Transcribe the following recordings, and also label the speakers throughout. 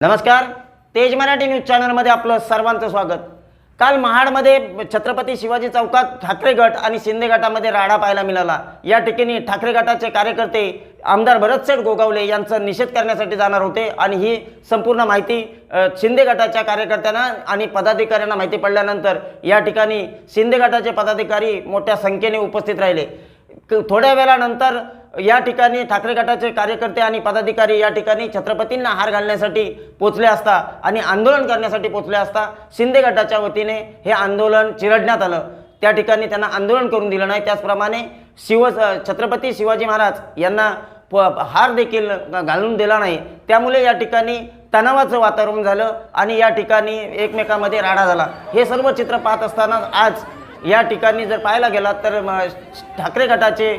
Speaker 1: नमस्कार. तेज मराठी न्यूज चॅनलमध्ये आपलं सर्वांचं स्वागत. काल महाडमध्ये छत्रपती शिवाजी चौकात ठाकरे गट आणि शिंदे गटामध्ये राडा पाहायला मिळाला. या ठिकाणी ठाकरे गटाचे कार्यकर्ते आमदार भरतसेठ गोगावले यांचा निषेध करण्यासाठी जाणार होते आणि ही संपूर्ण माहिती शिंदे गटाच्या कार्यकर्त्यांना आणि पदाधिकाऱ्यांना माहिती पडल्यानंतर या ठिकाणी शिंदे गटाचे पदाधिकारी मोठ्या संख्येने उपस्थित राहिले. थोड्या वेळानंतर या ठिकाणी ठाकरे गटाचे कार्यकर्ते आणि पदाधिकारी या ठिकाणी छत्रपतींना हार घालण्यासाठी पोचले असता आणि आंदोलन करण्यासाठी पोचले असता शिंदे गटाच्या वतीने हे आंदोलन चिरडण्यात आलं. त्या ठिकाणी त्यांना आंदोलन करून दिलं नाही. त्याचप्रमाणे शिव छत्रपती शिवाजी महाराज यांना प हार देखील घालून दिला नाही. त्यामुळे या ठिकाणी तणावाचं वातावरण झालं आणि या ठिकाणी एकमेकामध्ये राडा झाला. हे सर्व चित्र पाहत असताना आज या ठिकाणी जर पाहायला गेलात तर ठाकरे गटाचे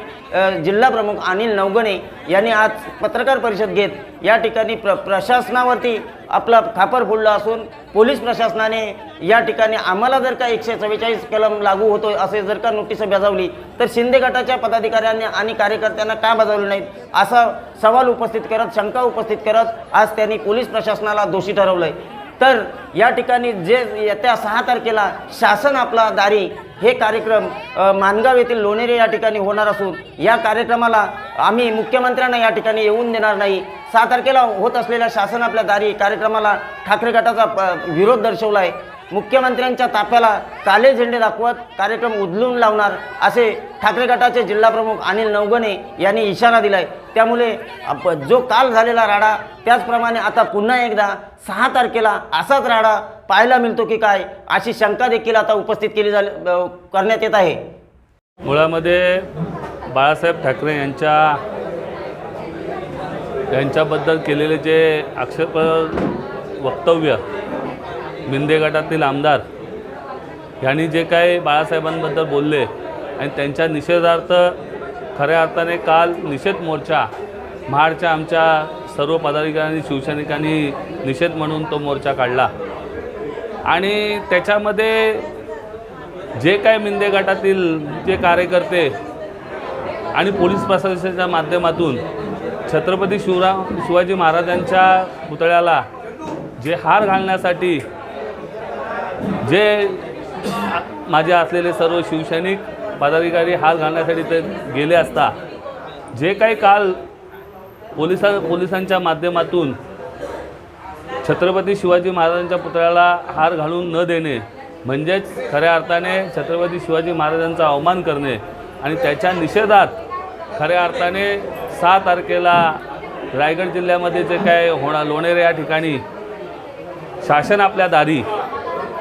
Speaker 1: जिल्हाप्रमुख अनिल नवगणे यांनी आज पत्रकार परिषद घेत या ठिकाणी प्र प्रशासनावरती आपला खापर फोडला असून पोलीस प्रशासनाने या ठिकाणी आम्हाला जर का एकशे चव्वेचाळीस कलम लागू होतो असे जर का नोटीस बजावली तर शिंदे गटाच्या पदाधिकाऱ्यांनी आणि कार्यकर्त्यांना का बजावले नाहीत? असा सवाल उपस्थित करत शंका उपस्थित करत आज त्यांनी पोलीस प्रशासनाला दोषी ठरवलंय. तर या ठिकाणी जे येत्या सहा तारखेला शासन आपला दारी हे कार्यक्रम मानगाव येथील लोणेरे या ठिकाणी होणार असून या कार्यक्रमाला आम्ही मुख्यमंत्र्यांना या ठिकाणी येऊन देणार नाही. सहा तारखेला होत असलेल्या शासन आपल्या दारी कार्यक्रमाला ठाकरे गटाचा प- विरोध दर्शवला आहे मुख्यमंत्र्यांच्या ताफ्याला काले झेंडे दाखवत कार्यक्रम उदलून लावणार असे ठाकरे गटाचे जिल्हाप्रमुख अनिल नवगणे यांनी इशारा दिलाय. त्यामुळे जो काल झालेला राडा त्याचप्रमाणे आता पुन्हा एकदा सहा तारखेला असाच राडा पाहायला मिळतो की काय अशी शंका देखील आता उपस्थित केली झाली करण्यात येत आहे.
Speaker 2: मुळामध्ये बाळासाहेब ठाकरे यांच्या यांच्याबद्दल केलेले जे आक्षेप वक्तव्य मिंदे गटातील आमदार यांनी जे काही बाळासाहेबांबद्दल बोलले आणि त्यांच्या निषेधार्थ खऱ्या अर्थाने काल निषेध मोर्चा महाडच्या आमच्या सर्व पदाधिकाऱ्यांनी शिवसैनिकांनी निषेध म्हणून तो मोर्चा काढला. आणि त्याच्यामध्ये जे काय मिंदे गटातील जे कार्यकर्ते आणि पोलीस प्रशासनाच्या माध्यमातून छत्रपती शिवराम शिवाजी महाराजांच्या पुतळ्याला जे हार घालण्यासाठी जे माझे असलेले सर्व शिवसैनिक पदाधिकारी हार घालण्यासाठी ते गेले असता जे काही काल पोलिसा पोलिसांच्या माध्यमातून छत्रपती शिवाजी महाराजांच्या पुतळ्याला हार घालून न देणे म्हणजेच खऱ्या अर्थाने छत्रपती शिवाजी महाराजांचा अवमान करणे आणि त्याच्या निषेधात खऱ्या अर्थाने सहा तारखेला रायगड जिल्ह्यामध्ये जे काय होणार लोणेरे या ठिकाणी शासन आपल्या दारी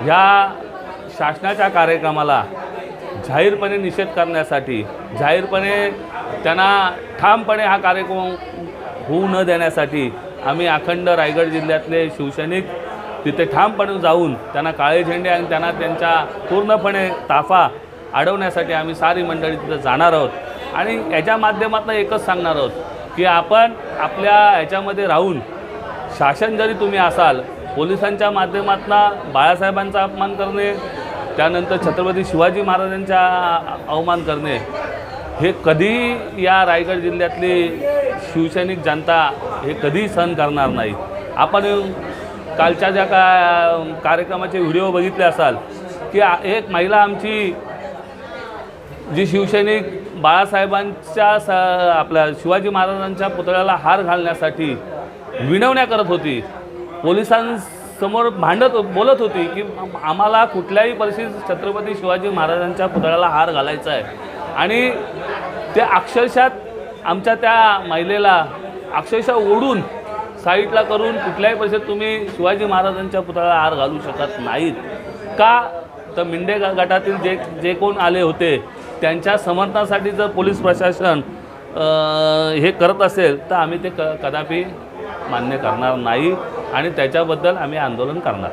Speaker 2: ह्या शासनाच्या कार्यक्रमाला जाहीरपणे निषेध करण्यासाठी जाहीरपणे त्यांना ठामपणे हा कार्यक्रम होऊ न देण्यासाठी आम्ही अखंड रायगड जिल्ह्यातले शिवसैनिक तिथे ठामपणे जाऊन त्यांना काळे झेंडे आणि त्यांना त्यांच्या पूर्णपणे ताफा अडवण्यासाठी आम्ही सारी मंडळी तिथं जाणार आहोत. आणि याच्या माध्यमातून एकच सांगणार आहोत की आपण आपल्या ह्याच्यामध्ये राहून शासन जरी तुम्ही असाल पोलिसांच्या माध्यमातून बाळासाहेबांचा अपमान करणे त्यानंतर छत्रपती शिवाजी महाराजांचा अवमान करणे हे कधी या रायगड जिल्ह्यातली शिवसैनिक जनता हे कधी सहन करणार नाही. आपण कालच्या ज्या का कार्यक्रमाचे व्हिडिओ बघितले असाल की एक महिला आमची जी शिवसैनिक बाळासाहेबांच्या स आपल्या शिवाजी महाराजांच्या पुतळ्याला हार घालण्यासाठी विनवण्या करत होती पोलिसांसमोर भांडत बोलत होती की आम्हाला कुठल्याही परिस्थितीत छत्रपती शिवाजी महाराजांच्या पुतळ्याला हार घालायचा आहे. आणि ते अक्षरशः आमच्या त्या महिलेला अक्षरशः ओढून साईडला करून कुठल्याही परिस्थितीत तुम्ही शिवाजी महाराजांच्या पुतळ्याला हार घालू शकत नाहीत. का? तर मिंडे गटातील जे जे कोण आले होते त्यांच्या समर्थनासाठी जर पोलीस प्रशासन हे करत असेल तर आम्ही ते क कदापि मान्य करणार नाही. आणि त्याच्याबद्दल आम्ही आंदोलन करणार.